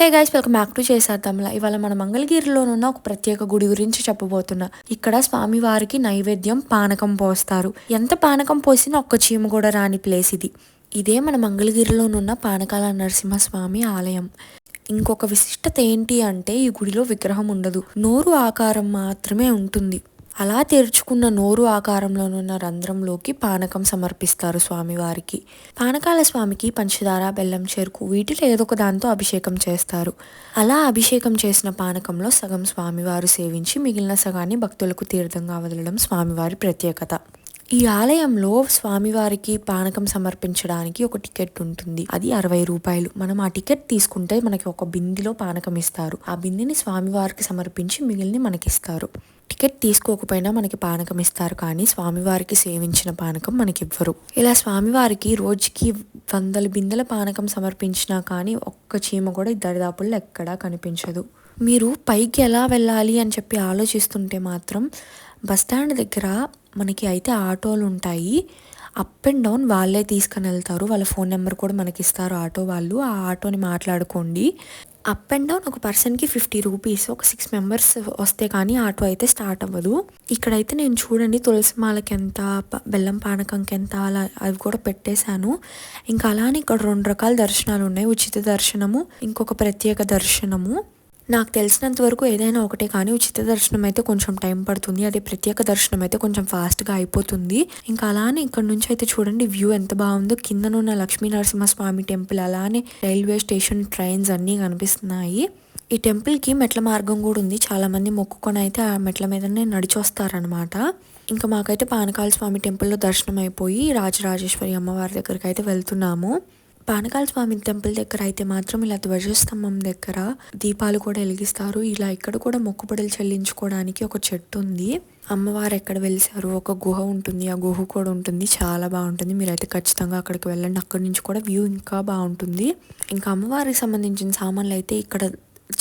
Hey guys welcome back to చేసేద్దాంలా. ఇవాళ మన మంగళగిరిలోనున్న ఒక ప్రత్యేక గుడి గురించి చెప్పబోతున్నా. ఇక్కడ స్వామి వారికి నైవేద్యం పానకం పోస్తారు. ఎంత పానకం పోసినా ఒక్క చీమ కూడా రాని ప్లేస్ ఇది. ఇదే మన మంగళగిరిలోనున్న పానకాల నరసింహస్వామి ఆలయం. ఇంకొక విశిష్టత ఏంటి అంటే ఈ గుడిలో విగ్రహం ఉండదు. నోరు ఆకారం మాత్రమే ఉంటుంది. అలా తెరుచుకున్న నోరు ఆకారంలోనున్న రంధ్రంలోకి పానకం సమర్పిస్తారు స్వామివారికి. పానకాల స్వామికి పంచదార బెల్లం చెరుకు వీటిలో ఏదో ఒక దాంతో అభిషేకం చేస్తారు. అలా అభిషేకం చేసిన పానకంలో సగం స్వామివారు సేవించి మిగిలిన సగాన్ని భక్తులకు తీర్థంగా వదలడం స్వామివారి ప్రత్యేకత. ఈ ఆలయంలో స్వామివారికి పానకం సమర్పించడానికి ఒక టికెట్ ఉంటుంది. అది అరవై రూపాయలు. మనం ఆ టికెట్ తీసుకుంటే మనకి ఒక బిందిలో పానకం ఇస్తారు. ఆ బిందిని స్వామివారికి సమర్పించి మిగిలిని మనకిస్తారు. టికెట్ తీసుకోకపోయినా మనకి పానకం ఇస్తారు కానీ స్వామివారికి సేవించిన పానకం మనకి ఇవ్వరు ఇలా స్వామివారికి రోజుకి వందల బిందెల పానకం సమర్పించినా కానీ ఒక్క చీమ కూడా దరిదాపుల్లో ఎక్కడా కనిపించదు. మీరు పైకి ఎలా వెళ్ళాలి అని చెప్పి ఆలోచిస్తుంటే మాత్రం బస్టాండ్ దగ్గర మనకి అయితే ఆటోలు ఉంటాయి. అప్ అండ్ డౌన్ వాళ్ళే తీసుకుని వెళ్తారు. వాళ్ళ ఫోన్ నెంబర్ కూడా మనకి ఇస్తారు ఆటో వాళ్ళు. ఆ ఆటోని మాట్లాడుకోండి. అప్ అండ్ డౌన్ ఒక పర్సన్కి ఫిఫ్టీ రూపీస్ ఒక సిక్స్ మెంబర్స్ వస్తే కానీ ఆటో అయితే స్టార్ట్ అవ్వదు. ఇక్కడైతే నేను చూడండి తులసి మాలకి ఎంత బెల్లం పానకంకి ఎంత అలా అవి కూడా పెట్టేశాను. ఇంకా అలానే ఇక్కడ రెండు రకాల దర్శనాలు ఉన్నాయి. ఉచిత దర్శనము ఇంకొక ప్రత్యేక దర్శనము. నాకు తెలిసినంత వరకు ఏదైనా ఒకటే కానీ ఉచిత దర్శనం అయితే కొంచెం టైం పడుతుంది. అదే ప్రత్యేక దర్శనం అయితే కొంచెం ఫాస్ట్గా అయిపోతుంది. ఇంకా అలానే ఇక్కడ నుంచి అయితే చూడండి వ్యూ ఎంత బాగుందో. కిందనున్న లక్ష్మీ నరసింహస్వామి టెంపుల్ అలానే రైల్వే స్టేషన్ ట్రైన్స్ అన్నీ కనిపిస్తున్నాయి. ఈ టెంపుల్కి మెట్ల మార్గం కూడా ఉంది. చాలామంది మొక్కుకొని అయితే ఆ మెట్ల మీదనే నడిచి వస్తారనమాట ఇంకా మాకైతే పానకాల స్వామి టెంపుల్లో దర్శనం అయిపోయి రాజరాజేశ్వరి అమ్మవారి దగ్గరికి అయితే వెళ్తున్నాము. పానకాల స్వామి టెంపుల్ దగ్గర అయితే మాత్రం ఇలా ధ్వజస్తంభం దగ్గర దీపాలు కూడా వెలిగిస్తారు. ఇలా ఇక్కడ కూడా మొక్కుబడులు చెల్లించుకోవడానికి ఒక చెట్టు ఉంది. అమ్మవారు ఎక్కడ వెలిసారు ఒక గుహ ఉంటుంది. ఆ గుహ కూడా ఉంటుంది. చాలా బాగుంటుంది. మీరైతే ఖచ్చితంగా అక్కడికి వెళ్ళండి. అక్కడి నుంచి కూడా వ్యూ ఇంకా బాగుంటుంది. ఇంకా అమ్మవారికి సంబంధించిన సామాన్లు అయితే ఇక్కడ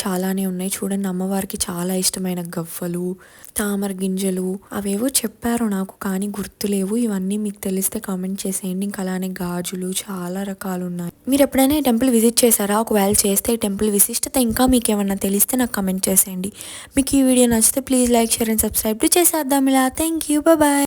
చాలానే ఉన్నాయి. చూడండి అమ్మవారికి చాలా ఇష్టమైన గవ్వలు తామర గింజలు అవేవో చెప్పారు నాకు కానీ గుర్తులేవు. ఇవన్నీ మీకు తెలిస్తే కామెంట్ చేసేయండి. ఇంకా అలానే గాజులు చాలా రకాలు ఉన్నాయి. మీరు ఎప్పుడైనా ఈ టెంపుల్ విజిట్ చేశారా? ఒకవేళ చేస్తే ఈ టెంపుల్ విశిష్టత ఇంకా మీకు ఏమన్నా తెలిస్తే నాకు కమెంట్ చేసేయండి. మీకు ఈ వీడియో నచ్చితే please like share and subscribe చేసేద్దాం ఇలా. Thank you bye.